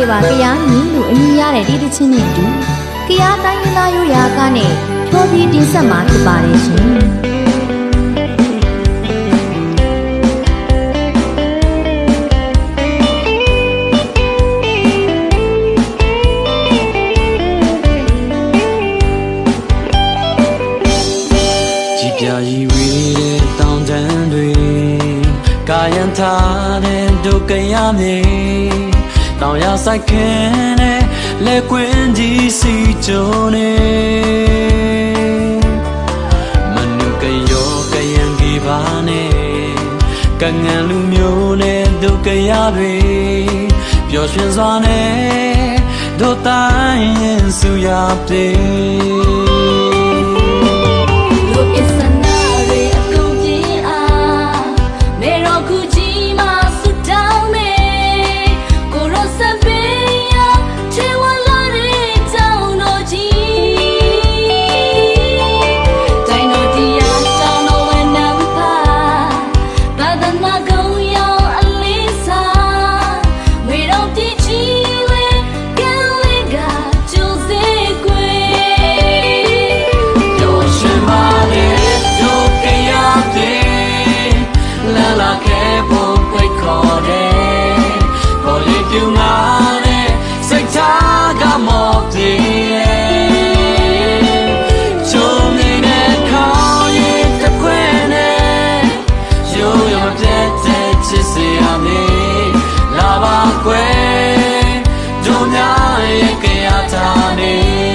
လေးပါကရားညီလို့အမည်ရတဲ့ဒီတချင်းနဲ့အတူကရားတိုင်းရင်းသားရိုးရာကနဲ့ဖြောပြီးတင်ဆက်မှာဖြစ်ပါတယ်ရှင်ကြည်ပြာရီဝေးတဲ့တောင်တန်းတွေကာယံထားတဲ့ဒုက္ခရမြေ တောင်ရဆိုင်ခင်းတဲ့လက်ကွင်းကြီးစီကြုံနေမနုကယောကယံကြီးပါနဲ့ကငန်လူမျိုးနဲ့ဒုက္ခရတွေပျော်ရွှင်စွာနဲ့တို့တိုင်းရင်စုရပြေ စစ်စေရမည်လာပါကွယ်တို့များရဲ့ကြရတာနေ